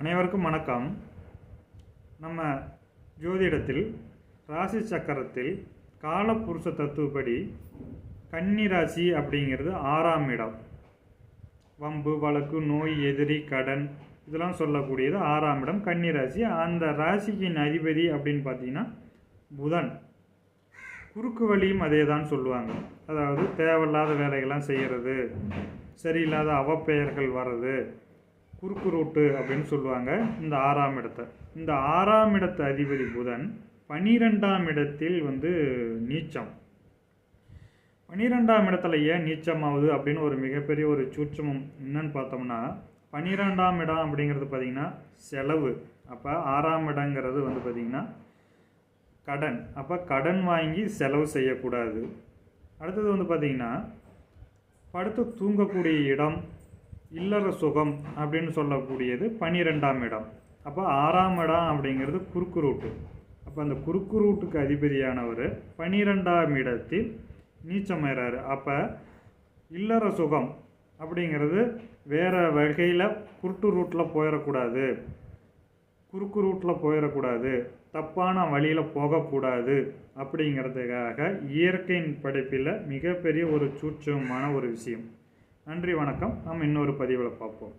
அனைவருக்கும் வணக்கம். நம்ம ஜோதிடத்தில் ராசி சக்கரத்தில் காலப்புருஷ தத்துவப்படி கன்னி ராசி அப்படிங்கிறது ஆறாம் இடம். வம்பு வழக்கு நோய் எதிரி கடன் இதெல்லாம் சொல்லக்கூடியது ஆறாம் இடம் கன்னி ராசி. அந்த ராசியின் அதிபதி அப்படின்னு பார்த்தீங்கன்னா புதன். குறுக்கு வழியும் அதே தான் சொல்லுவாங்க. அதாவது தேவையில்லாத வேலைகள்லாம் செய்கிறது சரியில்லாத அவப்பெயர்கள் வர்றது குறுக்கு ரூட்டு அப்படின்னு சொல்லுவாங்க. இந்த ஆறாம் இடத்தை. இந்த ஆறாம் இடத்து அதிபதி புதன் பனிரெண்டாம் இடத்தில் வந்து நீச்சம். பனிரெண்டாம் இடத்துல ஏன் நீச்சமாகுது அப்படின்னு ஒரு மிகப்பெரிய ஒரு சூட்சமம் என்னன்னு பார்த்தோம்னா பனிரெண்டாம் இடம் அப்படிங்கிறது பார்த்திங்கன்னா செலவு. அப்போ ஆறாம் இடங்கிறது வந்து பார்த்திங்கன்னா கடன். அப்போ கடன் வாங்கி செலவு செய்யக்கூடாது. அடுத்தது வந்து பார்த்திங்கன்னா படுத்து தூங்கக்கூடிய இடம் இல்லற சுகம் அப்படின்னு சொல்லக்கூடியது பனிரெண்டாம் இடம். அப்போ ஆறாம் இடம் அப்படிங்கிறது குறுக்கு ரூட்டு அப்போ அந்த குறுக்கு ரூட்டுக்கு அதிபதியானவர் பனிரெண்டாம் இடத்தில் நீச்சமேறாரு. அப்போ இல்லற சுகம் அப்படிங்கிறது வேறு வகையில் குருட்டு ரூட்டில் போயிடக்கூடாது குறுக்கு ரூட்டில் போயிடக்கூடாது தப்பான வழியில் போகக்கூடாது அப்படிங்கிறதுக்காக இயற்கையின் படைப்பில் மிகப்பெரிய ஒரு சூட்சமான ஒரு விஷயம். நன்றி வணக்கம். நம்ம இன்னொரு பதிவில் பார்ப்போம்.